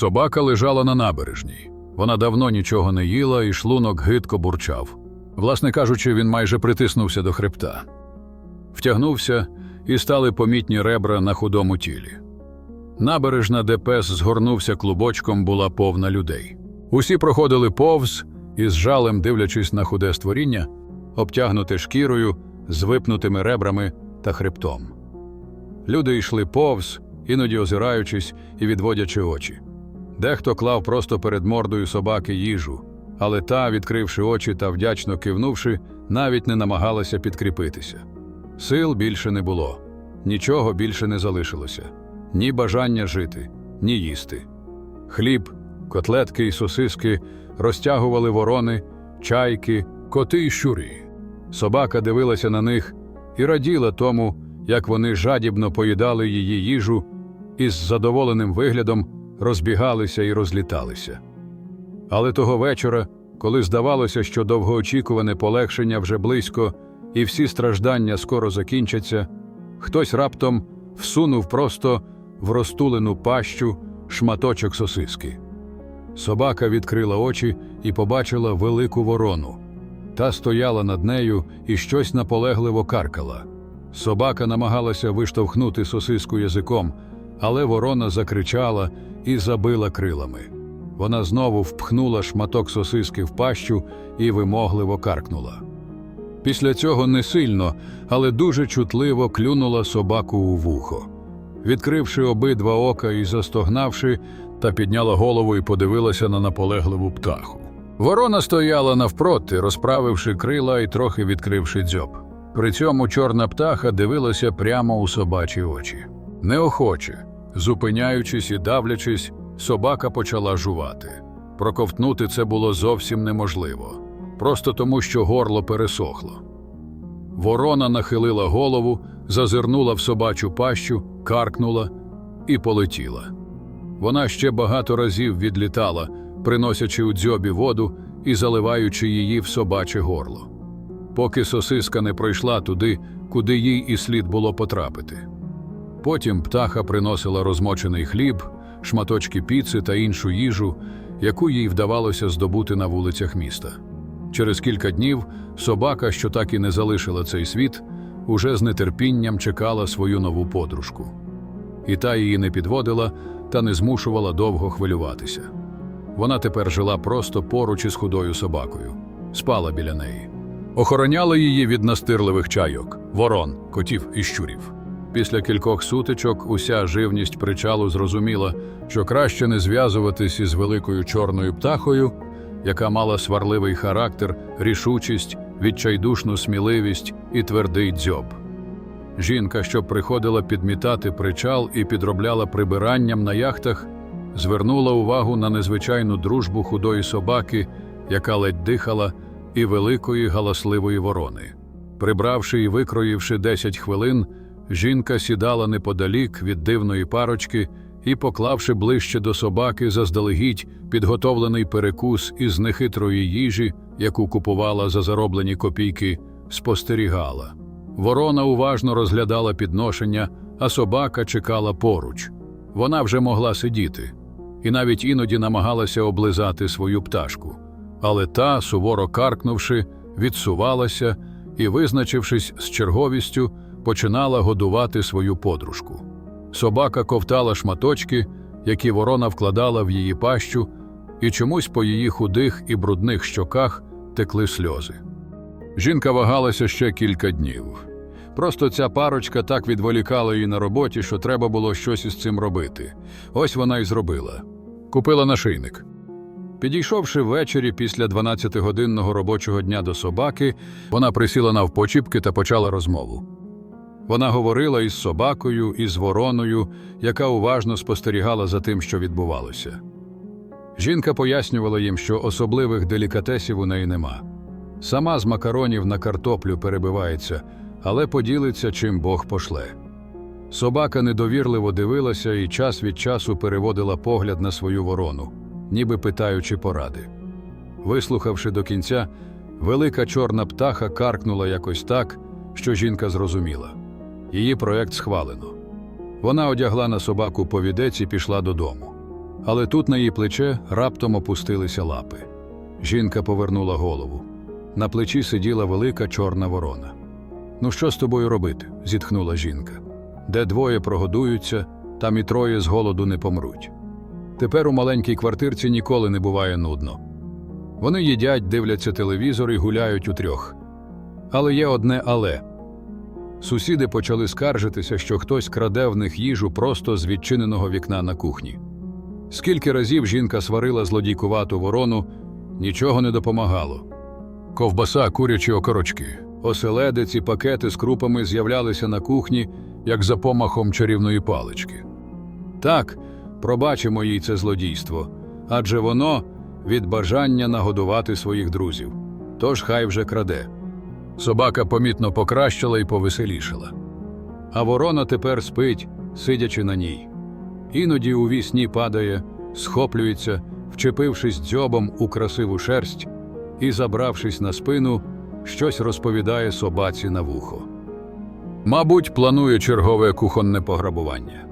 Собака лежала на набережній. Вона давно нічого не їла, і шлунок гидко бурчав. Власне кажучи, він майже притиснувся до хребта. Втягнувся, і стали помітні ребра на худому тілі. Набережна, де пес згорнувся клубочком, була повна людей. Усі проходили повз і з жалем дивлячись на худе створіння, обтягнуте шкірою, з випнутими ребрами та хребтом. Люди йшли повз, іноді озираючись і відводячи очі. Дехто клав просто перед мордою собаки їжу, але та, відкривши очі та вдячно кивнувши, навіть не намагалася підкріпитися. Сил більше не було, нічого більше не залишилося ні бажання жити, ні їсти. Хліб, котлетки і сосиски розтягували ворони, чайки, коти й щурі. Собака дивилася на них і раділа тому, як вони жадібно поїдали її їжу і з задоволеним виглядом розбігалися і розліталися. Але того вечора, коли здавалося, що довгоочікуване полегшення вже близько і всі страждання скоро закінчаться, хтось раптом всунув просто в розтулену пащу шматочок сосиски. Собака відкрила очі і побачила велику ворону. Та стояла над нею і щось наполегливо каркала. Собака намагалася виштовхнути сосиску язиком, але ворона закричала і забила крилами. Вона знову впхнула шматок сосиски в пащу і вимогливо каркнула. Після цього не сильно, але дуже чутливо клюнула собаку у вухо. Відкривши обидва ока і застогнавши, та підняла голову і подивилася на наполегливу птаху. Ворона стояла навпроти, розправивши крила і трохи відкривши дзьоб. При цьому чорна птаха дивилася прямо у собачі очі. Неохоче, зупиняючись і давлячись, собака почала жувати. Проковтнути це було зовсім неможливо, просто тому, що горло пересохло. Ворона нахилила голову, зазирнула в собачу пащу, каркнула і полетіла. Вона ще багато разів відлітала, приносячи у дзьобі воду і заливаючи її в собаче горло. Поки сосиска не пройшла туди, куди їй і слід було потрапити. Потім птаха приносила розмочений хліб, шматочки піци та іншу їжу, яку їй вдавалося здобути на вулицях міста. Через кілька днів собака, що так і не залишила цей світ, уже з нетерпінням чекала свою нову подружку. І та її не підводила та не змушувала довго хвилюватися. Вона тепер жила просто поруч із худою собакою, спала біля неї. Охороняла її від настирливих чайок, ворон, котів і щурів. Після кількох сутичок уся живність причалу зрозуміла, що краще не зв'язуватись із великою чорною птахою, яка мала сварливий характер, рішучість, відчайдушну сміливість і твердий дзьоб. Жінка, що приходила підмітати причал і підробляла прибиранням на яхтах, звернула увагу на незвичайну дружбу худої собаки, яка ледь дихала, і великої галасливої ворони. Прибравши і викроївши 10 хвилин, жінка сідала неподалік від дивної парочки і, поклавши ближче до собаки заздалегідь підготовлений перекус із нехитрої їжі, яку купувала за зароблені копійки, спостерігала. Ворона уважно розглядала підношення, а собака чекала поруч. Вона вже могла сидіти, і навіть іноді намагалася облизати свою пташку. Але та, суворо каркнувши, відсувалася і, визначившись з черговістю, починала годувати свою подружку. Собака ковтала шматочки, які ворона вкладала в її пащу, і чомусь по її худих і брудних щоках текли сльози. Жінка вагалася ще кілька днів. Просто ця парочка так відволікала її на роботі, що треба було щось із цим робити. Ось вона й зробила. Купила нашийник. Підійшовши ввечері після 12-годинного робочого дня до собаки, вона присіла навпочіпки та почала розмову. Вона говорила із собакою, і з вороною, яка уважно спостерігала за тим, що відбувалося. Жінка пояснювала їм, що особливих делікатесів у неї нема. Сама з макаронів на картоплю перебивається, але поділиться, чим Бог пошле. Собака недовірливо дивилася і час від часу переводила погляд на свою ворону, ніби питаючи поради. Вислухавши до кінця, велика чорна птаха каркнула якось так, що жінка зрозуміла. Її проект схвалено. Вона одягла на собаку повідець і пішла додому. але тут на її плече раптом опустилися лапи. Жінка повернула голову. На плечі сиділа велика чорна ворона. Ну, що з тобою робити? зітхнула жінка. Де двоє прогодуються, там і троє з голоду не помруть. Тепер у маленькій квартирці ніколи не буває нудно. Вони їдять, дивляться телевізор і гуляють утрьох. Але є одне але. Сусіди почали скаржитися, що хтось краде в них їжу просто з відчиненого вікна на кухні. Скільки разів жінка сварила злодійкувату ворону, нічого не допомагало. Ковбаса, курячі окорочки, оселедець і пакети з крупами з'являлися на кухні, як за помахом чарівної палички. Так, пробачимо їй це злодійство, адже воно від бажання нагодувати своїх друзів. Тож хай вже краде. Собака помітно покращила і повеселішала. А ворона тепер спить, сидячи на ній. Іноді у вісні падає, схоплюється, вчепившись дзьобом у красиву шерсть і, забравшись на спину, щось розповідає собаці на вухо. Мабуть, планує чергове кухонне пограбування.